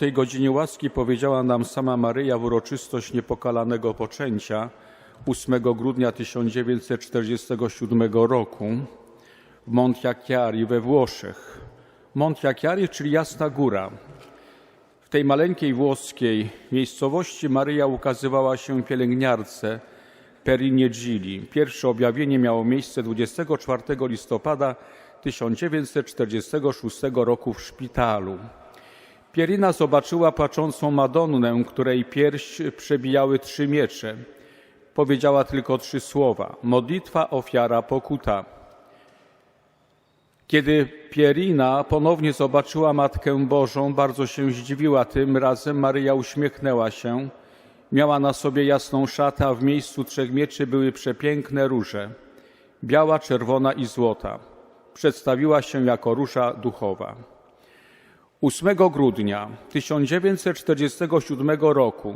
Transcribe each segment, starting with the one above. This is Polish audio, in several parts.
tej godzinie łaski powiedziała nam sama Maryja w uroczystość niepokalanego poczęcia 8 grudnia 1947 roku w Montiacchiari we Włoszech. Montiacchiari, czyli Jasna Góra. W tej maleńkiej włoskiej miejscowości Maryja ukazywała się pielęgniarce Perinie Gili. Pierwsze objawienie miało miejsce 24 listopada 1946 roku w szpitalu. Pierina zobaczyła płaczącą Madonnę, której pierś przebijały trzy miecze. Powiedziała tylko trzy słowa: modlitwa, ofiara, pokuta. Kiedy Pierina ponownie zobaczyła Matkę Bożą, bardzo się zdziwiła. Tym razem Maryja uśmiechnęła się. Miała na sobie jasną szatę, a w miejscu trzech mieczy były przepiękne róże biała, czerwona i złota. Przedstawiła się jako róża duchowa. 8 grudnia 1947 roku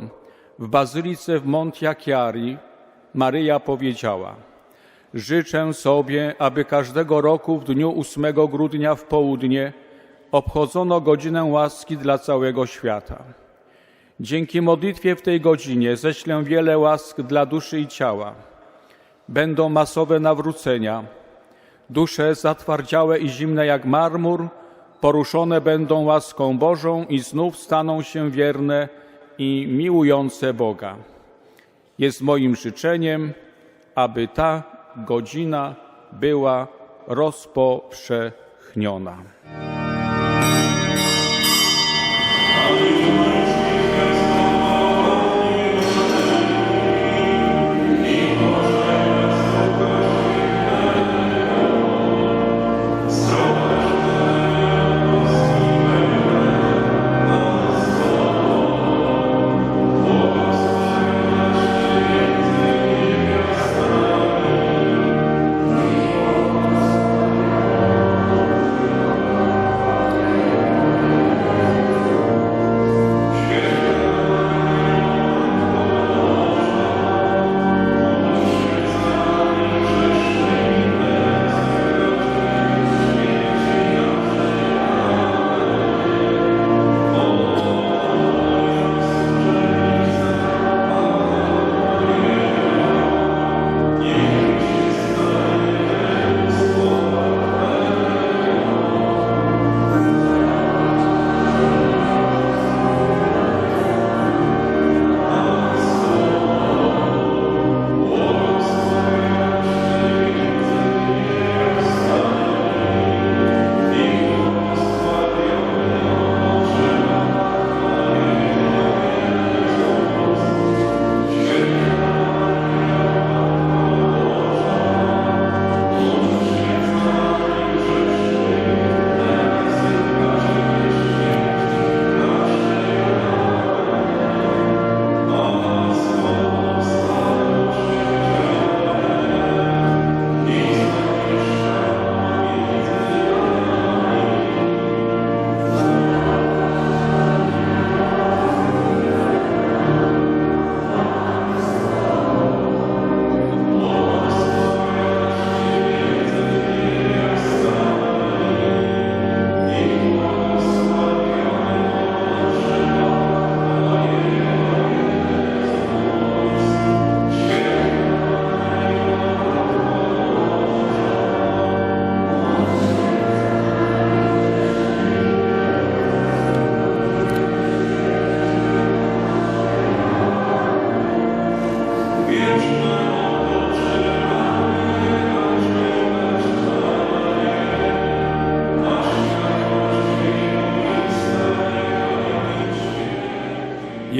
w bazylice w Montiacchiari Maryja powiedziała: Życzę sobie, aby każdego roku w dniu 8 grudnia w południe obchodzono godzinę łaski dla całego świata. Dzięki modlitwie w tej godzinie ześlę wiele łask dla duszy i ciała. Będą masowe nawrócenia. Dusze zatwardziałe i zimne jak marmur poruszone będą łaską Bożą i znów staną się wierne i miłujące Boga. Jest moim życzeniem, aby ta godzina była rozpowszechniona.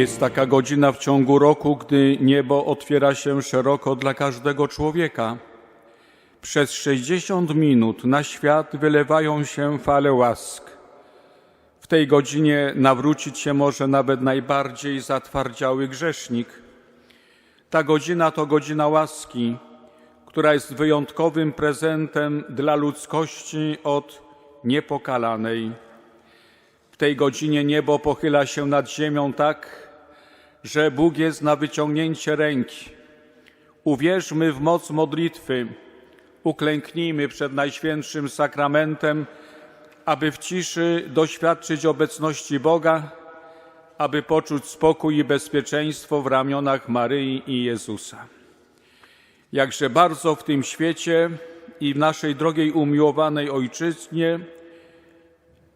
Jest taka godzina w ciągu roku, gdy niebo otwiera się szeroko dla każdego człowieka. Przez 60 minut na świat wylewają się fale łask. W tej godzinie nawrócić się może nawet najbardziej zatwardziały grzesznik. Ta godzina to godzina łaski, która jest wyjątkowym prezentem dla ludzkości od niepokalanej. W tej godzinie niebo pochyla się nad ziemią tak, że Bóg jest na wyciągnięcie ręki. Uwierzmy w moc modlitwy, uklęknijmy przed Najświętszym Sakramentem, aby w ciszy doświadczyć obecności Boga, aby poczuć spokój i bezpieczeństwo w ramionach Maryi i Jezusa. Jakże bardzo w tym świecie i w naszej drogiej umiłowanej Ojczyźnie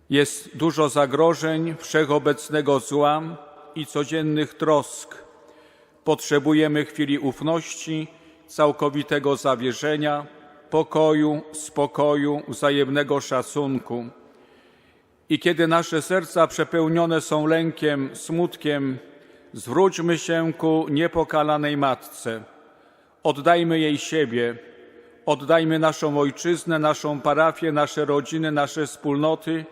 jest dużo zagrożeń, wszechobecnego zła i codziennych trosk. Potrzebujemy chwili ufności, całkowitego zawierzenia, pokoju, spokoju, wzajemnego szacunku. I kiedy nasze serca przepełnione są lękiem, smutkiem, zwróćmy się ku niepokalanej Matce. Oddajmy jej siebie, oddajmy naszą ojczyznę, naszą parafię, nasze rodziny, nasze wspólnoty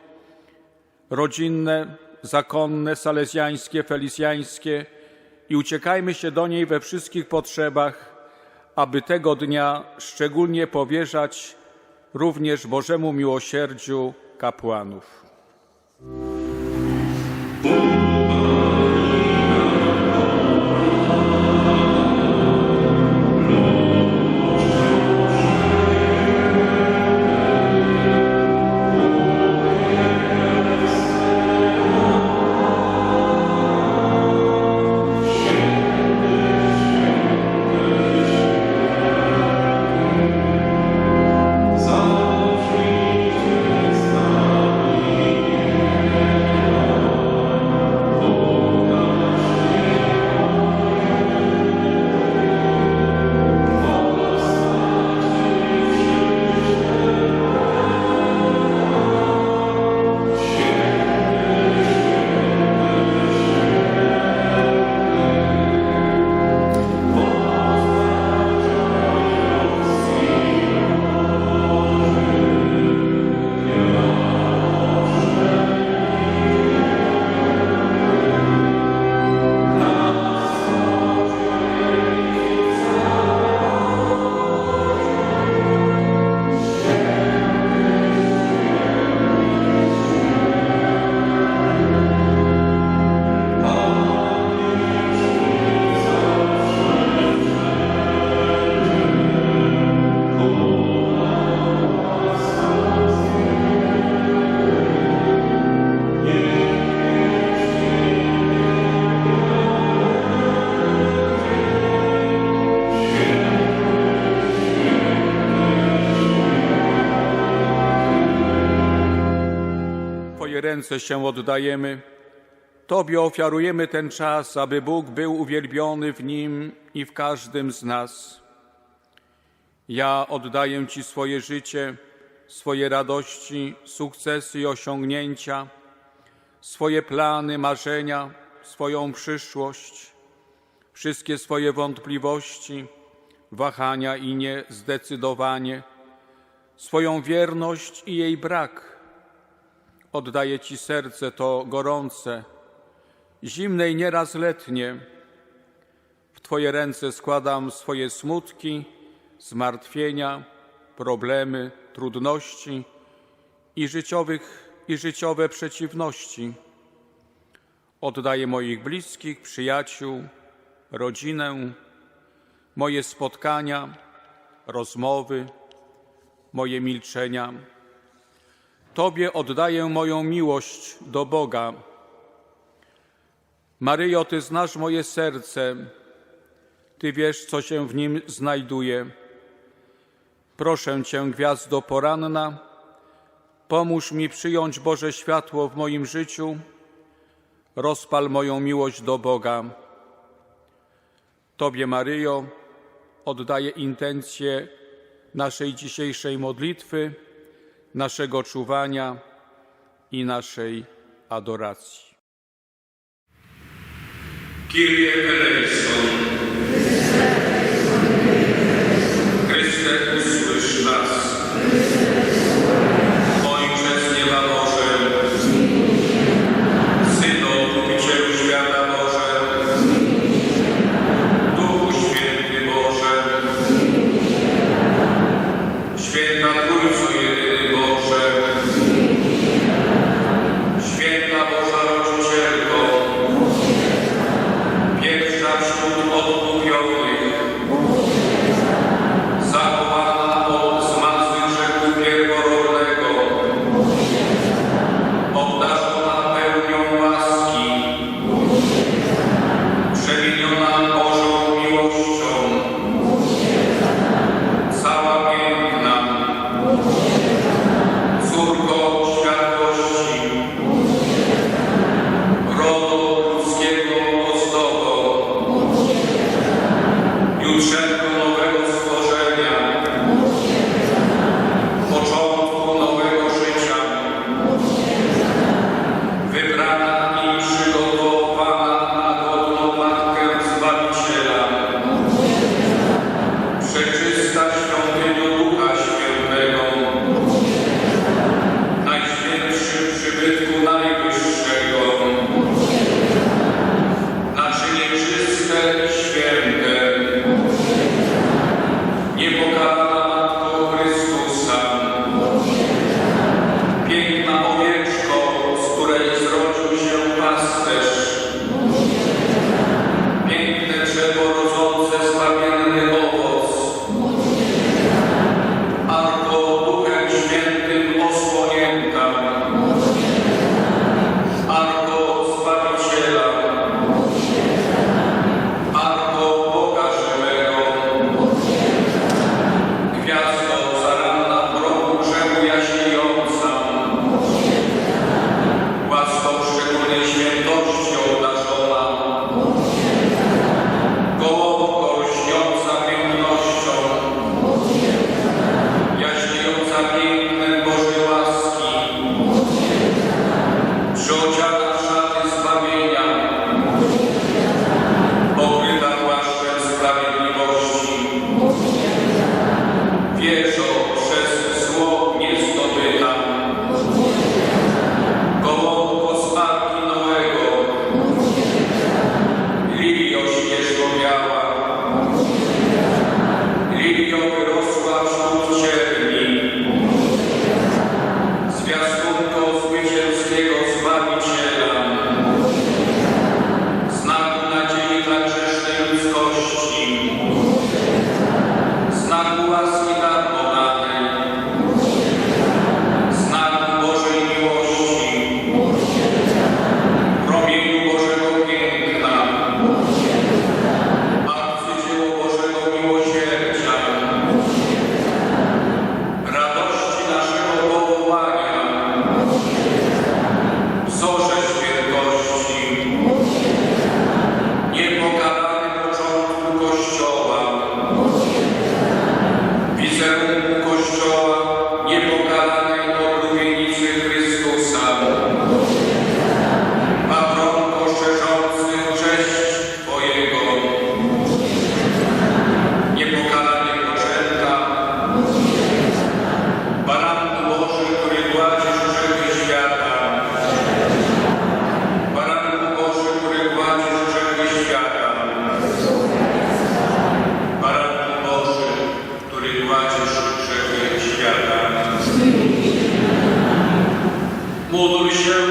rodzinne, zakonne, salezjańskie, felicjańskie i uciekajmy się do niej we wszystkich potrzebach, aby tego dnia szczególnie powierzać również Bożemu miłosierdziu kapłanów. Ręce się oddajemy. Tobie ofiarujemy ten czas, aby Bóg był uwielbiony w nim i w każdym z nas. Ja oddaję Ci swoje życie, swoje radości, sukcesy i osiągnięcia, swoje plany, marzenia, swoją przyszłość, wszystkie swoje wątpliwości, wahania i niezdecydowanie, swoją wierność i jej brak. Oddaję Ci serce to gorące, zimne i nieraz letnie. W Twoje ręce składam swoje smutki, zmartwienia, problemy, trudności i, życiowych, i życiowe przeciwności. Oddaję moich bliskich, przyjaciół, rodzinę, moje spotkania, rozmowy, moje milczenia. Tobie oddaję moją miłość do Boga. Maryjo, Ty znasz moje serce, Ty wiesz, co się w nim znajduje. Proszę Cię, gwiazdo poranna, pomóż mi przyjąć Boże światło w moim życiu, rozpal moją miłość do Boga. Tobie, Maryjo, oddaję intencje naszej dzisiejszej modlitwy, naszego czuwania i naszej adoracji. Kyrie eleison. Módl się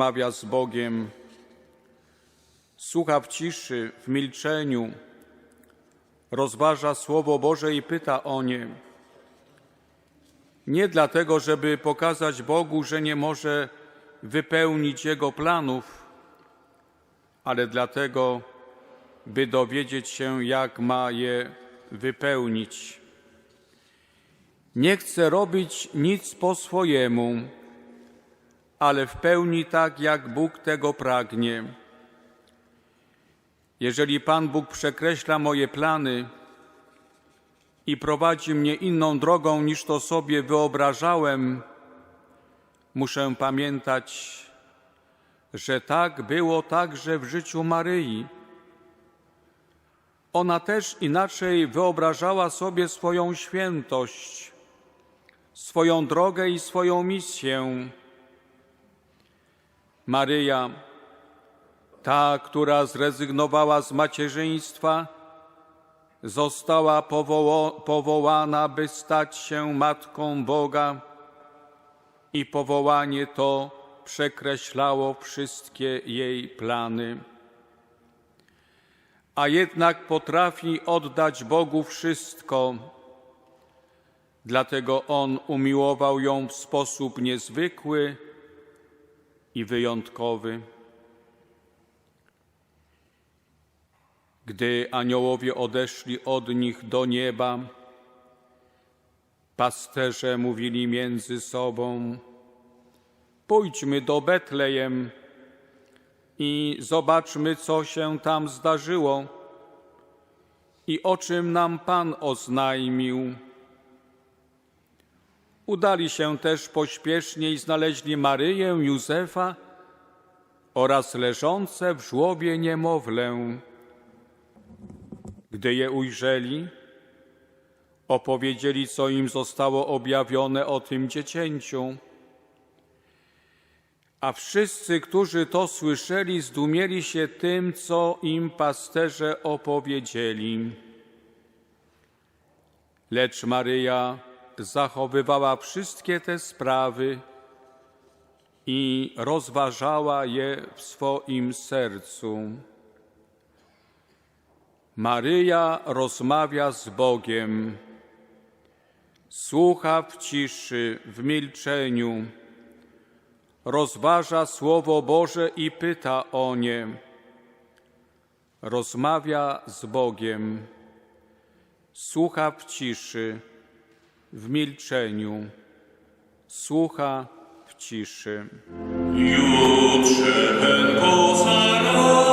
rozmawia z Bogiem, słucha w ciszy, w milczeniu, rozważa Słowo Boże i pyta o nie. Nie dlatego, żeby pokazać Bogu, że nie może wypełnić Jego planów, ale dlatego, by dowiedzieć się, jak ma je wypełnić. Nie chce robić nic po swojemu, ale w pełni tak, jak Bóg tego pragnie. Jeżeli Pan Bóg przekreśla moje plany i prowadzi mnie inną drogą niż to sobie wyobrażałem, muszę pamiętać, że tak było także w życiu Maryi. Ona też inaczej wyobrażała sobie swoją świętość, swoją drogę i swoją misję. Maryja, ta, która zrezygnowała z macierzyństwa, została powoło- powołana, by stać się matką Boga, i powołanie to przekreślało wszystkie jej plany. A jednak potrafi oddać Bogu wszystko, dlatego On umiłował ją w sposób niezwykły i wyjątkowy. Gdy aniołowie odeszli od nich do nieba, pasterze mówili między sobą: Pójdźmy do Betlejem i zobaczmy, co się tam zdarzyło i o czym nam Pan oznajmił. Udali się też pośpiesznie i znaleźli Maryję, Józefa oraz leżące w żłobie niemowlę. Gdy je ujrzeli, opowiedzieli, co im zostało objawione o tym dziecięciu. A wszyscy, którzy to słyszeli, zdumieli się tym, co im pasterze opowiedzieli. Lecz Maryja zachowywała wszystkie te sprawy i rozważała je w swoim sercu. Maryja rozmawia z Bogiem, słucha w ciszy, w milczeniu, rozważa Słowo Boże i pyta o nie. Rozmawia z Bogiem, słucha w ciszy, w milczeniu, słucha w ciszy. Jutrzenko zaranna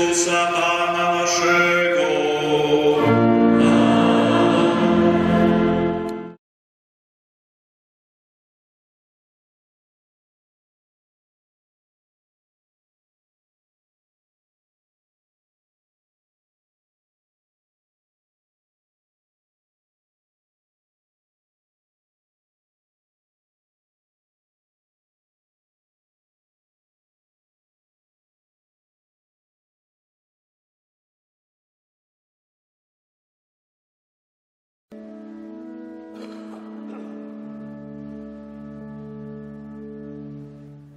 Иисуса Пана нашего.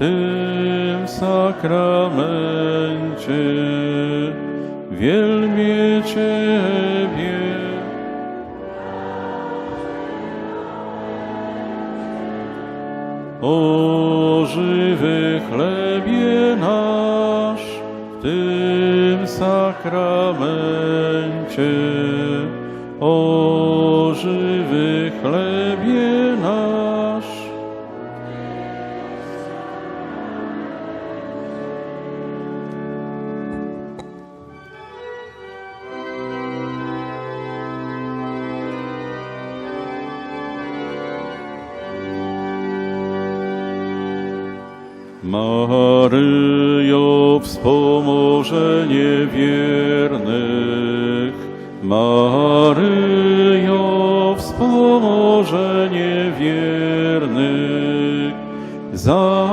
tym sakramencie, wielbię Ciebie. O żywy chlebie nasz w tym sakramencie, Maryjo, wspomożenie wiernych. Maryjo, wspomożenie wiernych. Za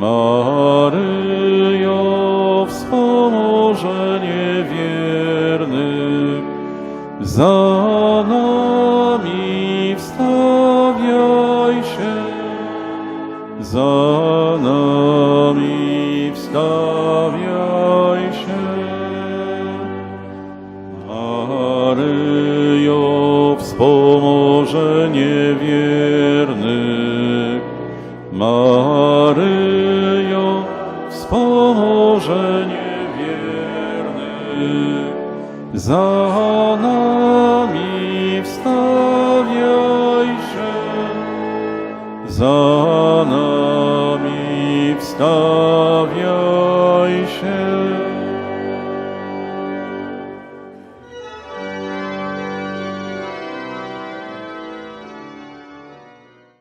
Maryjo, wspomożenie wiernych. Za